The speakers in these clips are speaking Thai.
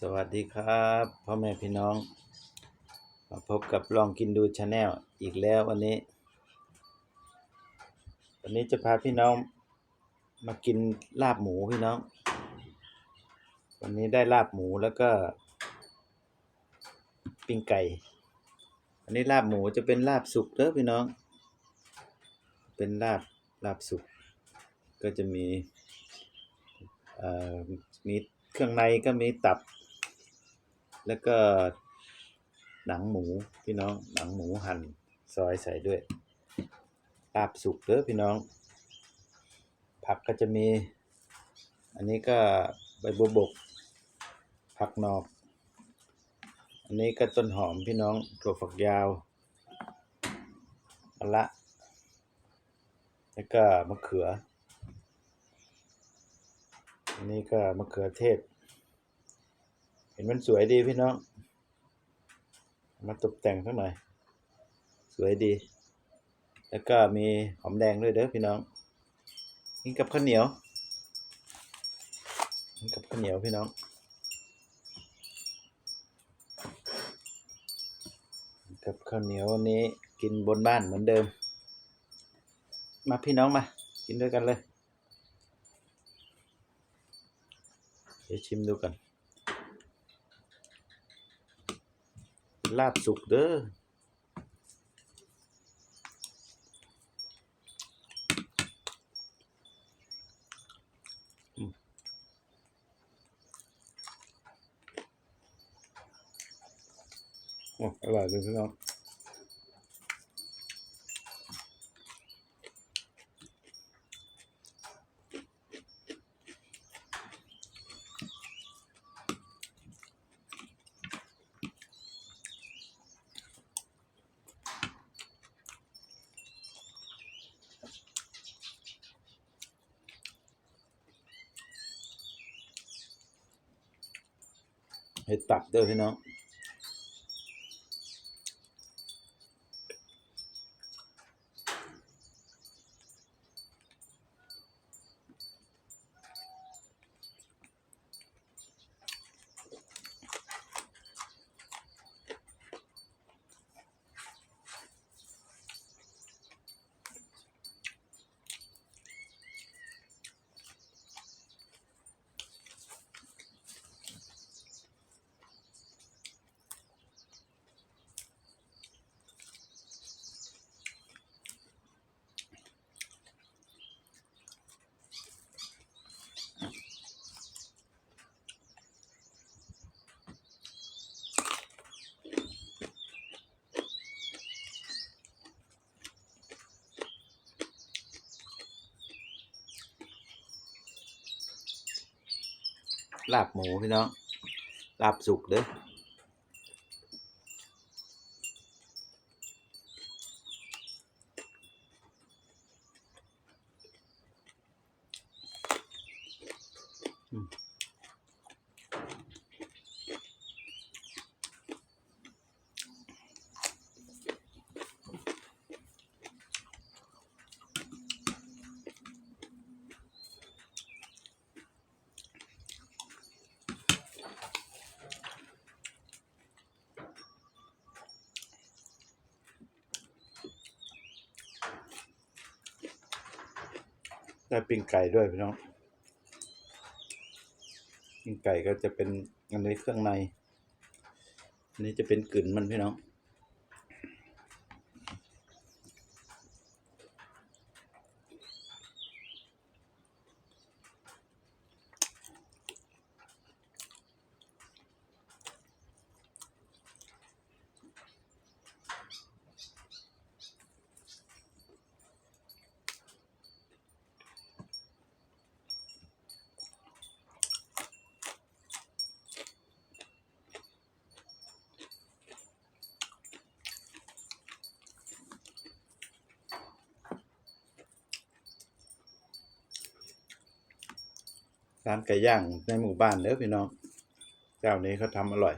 สวัสดีครับพ่อแม่พี่น้องมาพบกับลองกินดูชาแนลอีกแล้ววันนี้ วันนี้จะพาพี่น้องมากินลาบหมูพี่น้อง วันนี้ได้ลาบหมูแล้วก็ ปิ้งไก่อันนี้ลาบหมูจะเป็นลาบสุกเด้อพี่น้อง เป็นลาบลาบสุกก็จะมีเอ่อมีเครื่องในก็มีตับ แล้วก็หนังหมูพี่น้องหนังหมูหั่นซอยใส่ด้วยลาบสุกเด้อพี่น้อง ผักก็จะมี อันนี้ก็ใบบัวบก ผักนอก อันนี้ก็ต้นหอมพี่น้องถั่วฝักยาวมะละ แล้วก็มะเขือ อันนี้ก็มะเขือเทศ เห็นมันสวยดีพี่น้อง มาตกแต่งสักหน่อย สวยดี แล้วก็มีหอมแดงด้วยเด้อพี่น้อง กินกับข้าวเหนียว กินกับข้าวเหนียวพี่น้อง กับข้าวเหนียววันนี้กินบนบ้านเหมือนเดิม มาพี่น้องมา กินด้วยกันเลย เดี๋ยวชิมดูกัน ลาบสุกเด้ออืมโอ้อร่อยเลยพี่น้อง ให้ตับเด้อพี่น้อง ลาบหมูพี่น้องลาบสุกเด้อ ได้ปิ้งไก่ด้วยพี่น้องปิ้งไก่ก็จะเป็นอันนี้เครื่องในอันนี้จะเป็นกลิ่นมันพี่น้อง ร้านไก่ย่างในหมู่บ้านเด้อพี่น้อง เจ้านี้เขาทำอร่อย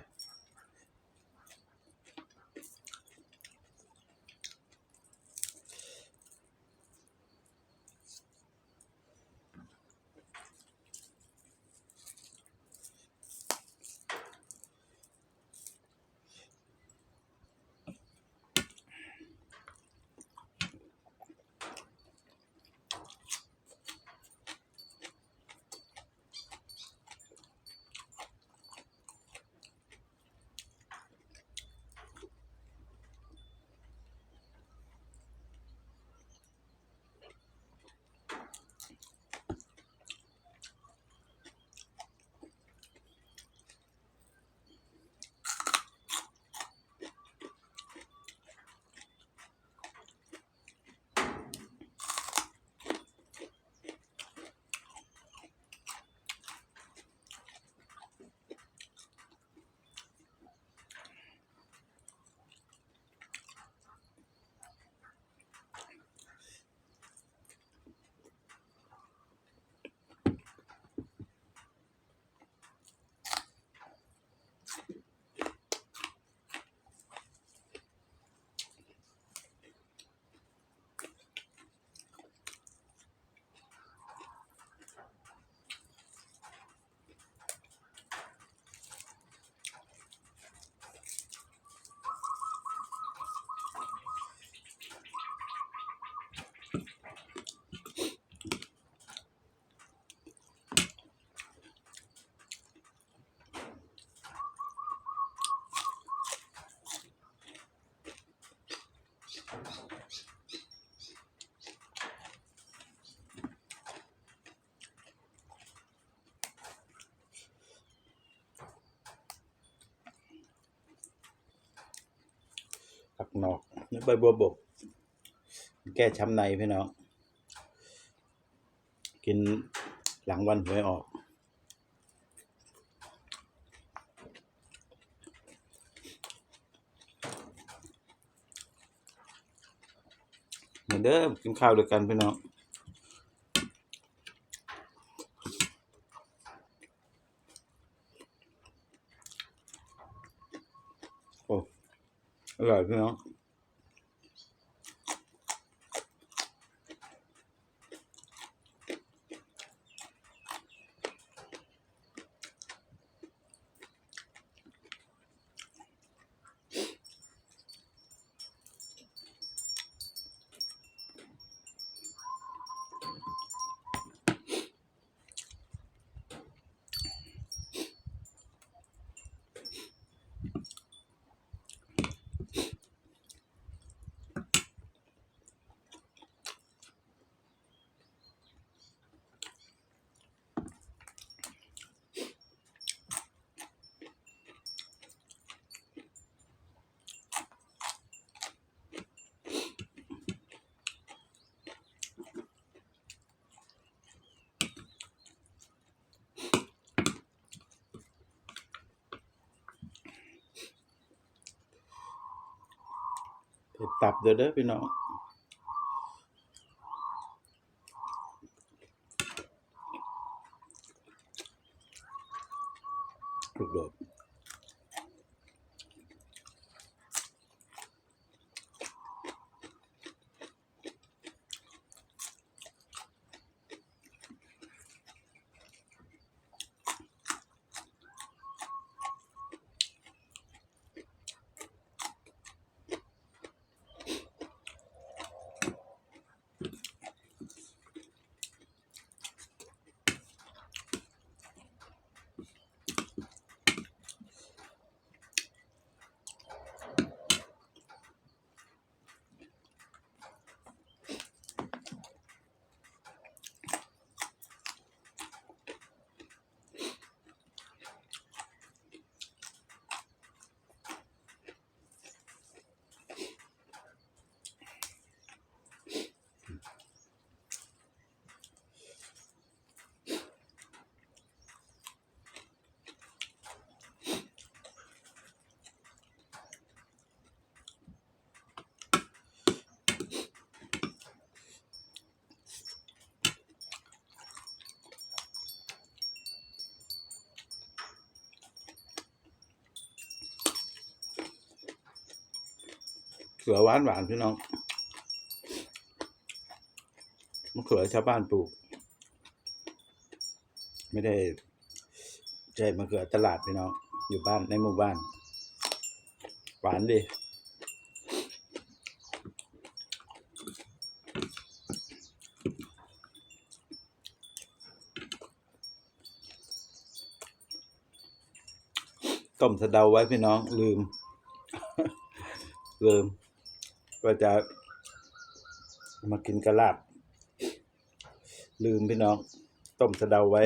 ใบบัวบก แก้ช้ำในพี่น้อง กินหลังวันหวยออก เหมือนเดิมกินข้าวด้วยกันพี่น้องโอ้อร่อยพี่น้อง ตับเด้อเด้อพี่น้องลูกโด ขือหวานหวานพี่น้องมะเขือชาวบ้านปลูก ไม่ได้ใช่มะเขือตลาดพี่น้อง อยู่บ้านในหมู่บ้าน หวานดีต้มสะเดาไว้พี่น้องลืม ลืม ว่าจะมากินกระลาบ ลืมพี่น้อง ต้มสะเดาไว้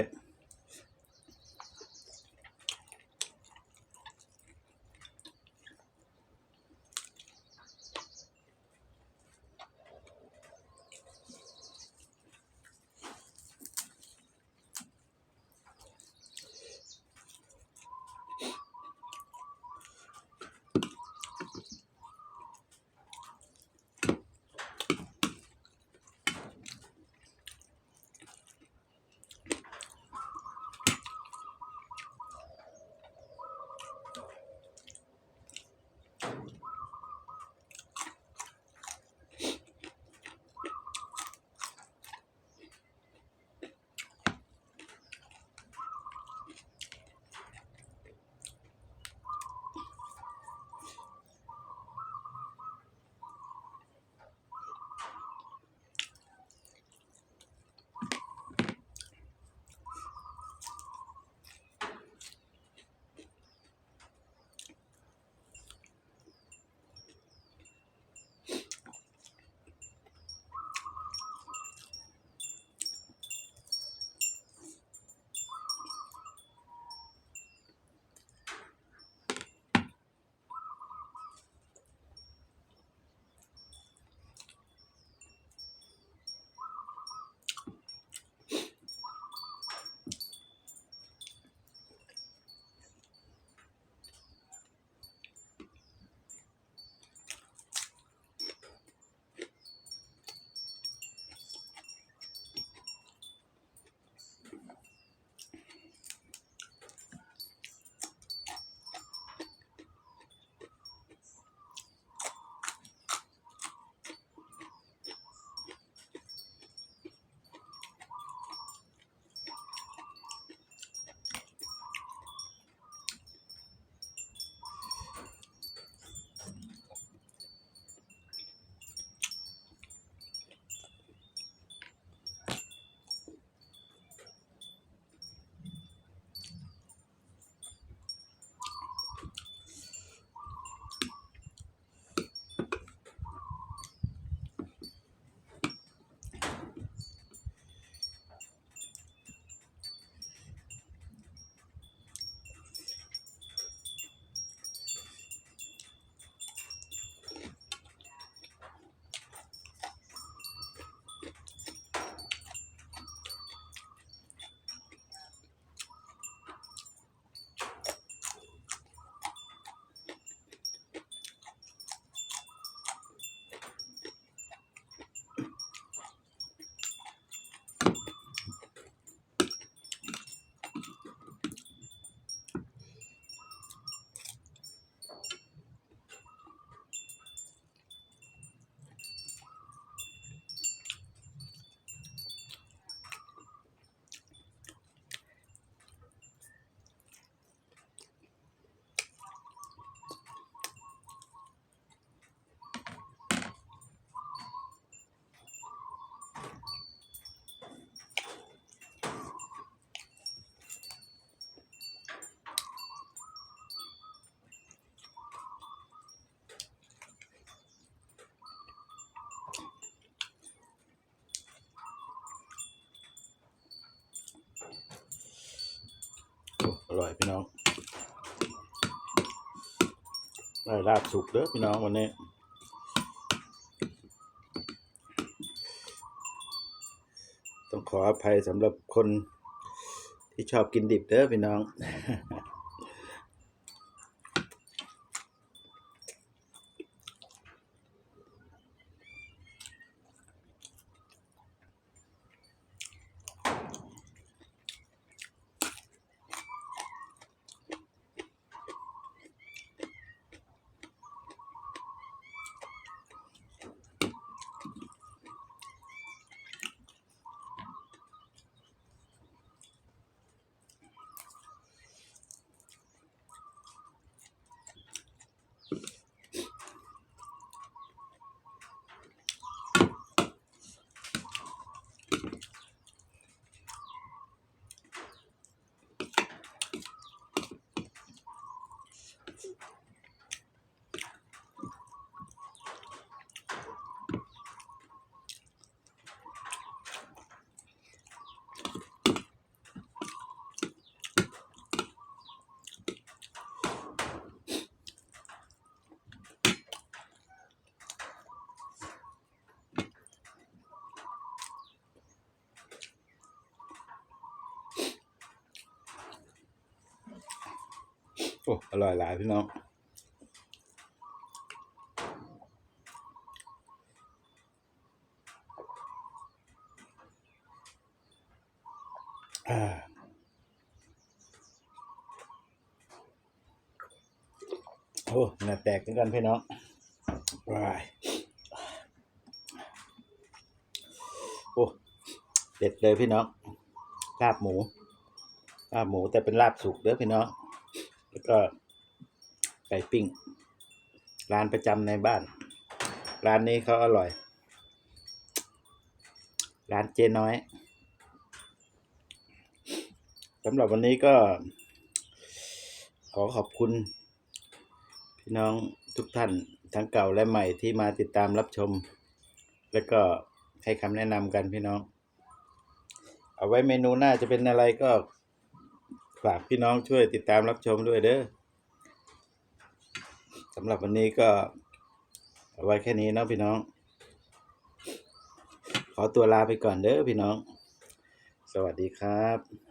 ร่อยพี่น้องได้ลาบสุกเด้อพี่น้องวันนี้ต้องขออภัยสำหรับคนที่ชอบกินดิบเด้อพี่น้อง โอ้อร่อยหลายพี่น้องโอ้หน้าแตกเหมือนกันพี่น้องว้ายโอ้เด็ดเลยพี่น้องลาบหมูลาบหมูแต่เป็นลาบสุกเด้อพี่น้อง แล้วก็ไก่ปิ้ง ร้านประจำในบ้าน ร้านนี้เขาอร่อย ร้านเจ๊น้อยสำหรับวันนี้ก็ ขอขอบคุณ พี่น้องทุกท่านทั้งเก่าและใหม่ที่มาติดตามรับชม แล้วก็ให้คำแนะนำกันพี่น้อง เอาไว้เมนูหน้าจะเป็นอะไรก็ ฝากพี่น้องช่วยติดตามรับชมด้วยเด้อสำหรับวันนี้ก็เอาไว้แค่นี้นะพี่น้อง ขอตัวลาไปก่อนเด้อพี่น้อง สวัสดีครับ